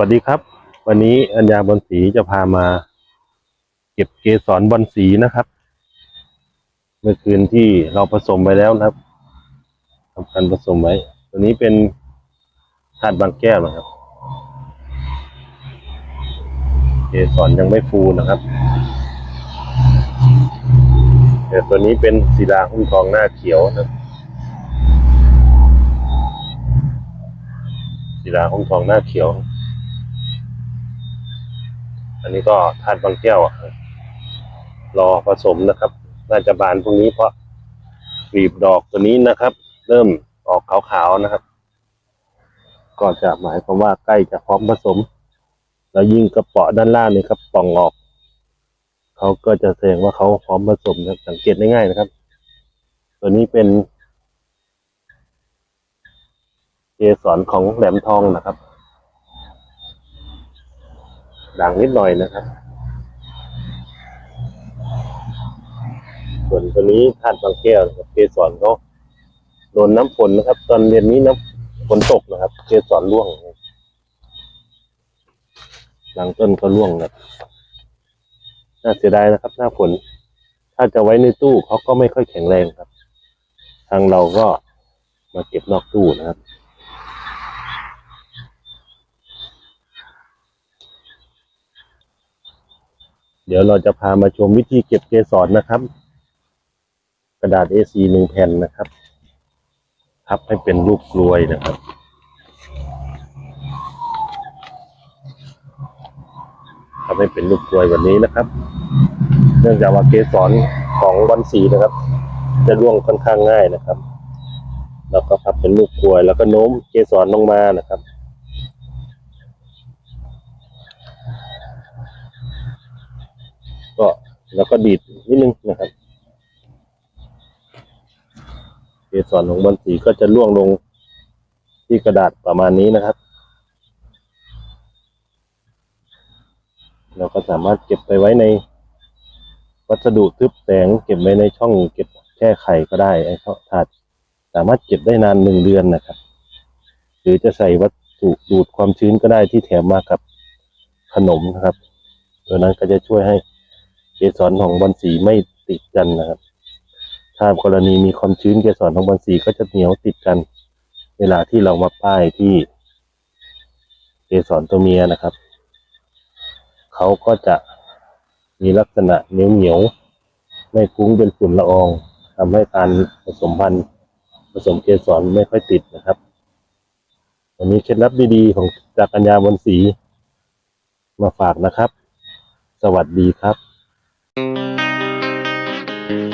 วัสดีครับ วันนี้อัญญาบอลสีจะพามา เก็บเกสรบอลสีนะครับ เมื่อคืนที่เราผสมไปแล้วนะครับทำการผสมไว้ ตัวนี้เป็นธาตุบางแก้วนะครับ เกสรยังไม่ฟูนะครับแต่ตัวนี้เป็นสีดาหุ้มทองหน้าเขียวนะสีดาหุ้มทองหน้าเขียว อันนี้ก็ธาตุบางแก้วรอผสมนะครับ น่าจะบานพรุ่งนี้เพราะกลีบดอกตัวนี้นะครับ เริ่มออกขาวๆนะครับ ก็จะหมายความว่าใกล้จะพร้อมผสม แล้วยิ่งกระเปาะด้านล่างนี่ครับป่องออกเขาก็จะแสดงว่าเขาพร้อมผสมนะสังเกตได้ง่ายนะครับ ตัวนี้เป็นเกสรของแหลมทองนะครับ ด่างนิดหน่อยนะครับ ส่วนตัวนี้ธาตุบางแก้วนะครับเกสรเขาโดนน้ำฝนนะครับ ตอนเรียนนี้น้ำฝนตกนะครับเกสรร่วงหลังต้นก็ร่วงครับน่าเสียดายนะครับ หน้าฝน ถ้าจะไว้ในตู้เขาก็ไม่ค่อยแข็งแรงครับ ทางเราก็มาเก็บนอกตู้นะครับ เดี๋ยวเราจะพามาชมวิธีเก็บเกสรนะครับ กระดาษ A4 หนึ่งแผ่นนะครับพับให้เป็นรูปกลวยนะครับทำให้เป็นรูปกลวยแบบนี้นะครับ เนื่องจากว่าเกสรของบอลสีนะครับ จะร่วงค่อนข้างง่ายนะครับ แล้วก็พับเป็นรูปกลวย แล้วก็โน้มเกสรลงมานะครับ ก็แล้วก็ดีดนิดนึงนะครับเกสรของบอลสีก็จะล่วงลงที่กระดาษประมาณนี้นะครับ เราก็สามารถเก็บไปไว้ในวัสดุทึบแสงเก็บไว้ในช่องเก็บแช่ไข่ก็ได้ไอ้ช่องถาดสามารถเก็บได้นานหนึ่งเดือนนะครับ หรือจะใส่วัสดุดูดความชื้นก็ได้ที่แถมมากับขนมนะครับ ตัวนั้นก็จะช่วยให้ เกสรของบอลสีไม่ติดกันนะครับ ถ้ากรณีมีความชื้นเกสรของบอลสีก็จะเหนียวติดกัน เวลาที่เรามาป้ายที่เกสรตัวเมียนะครับ เขาก็จะมีลักษณะเหนียวเหนียวไม่ฟุ้งเป็นฝุ่นละอองทำให้การผสมพันธุ์ผสมเกสรไม่ค่อยติดนะครับวันนี้เคล็ดลับดีๆของจากกัญญาบนสีมาฝากนะครับ สวัสดีครับ Música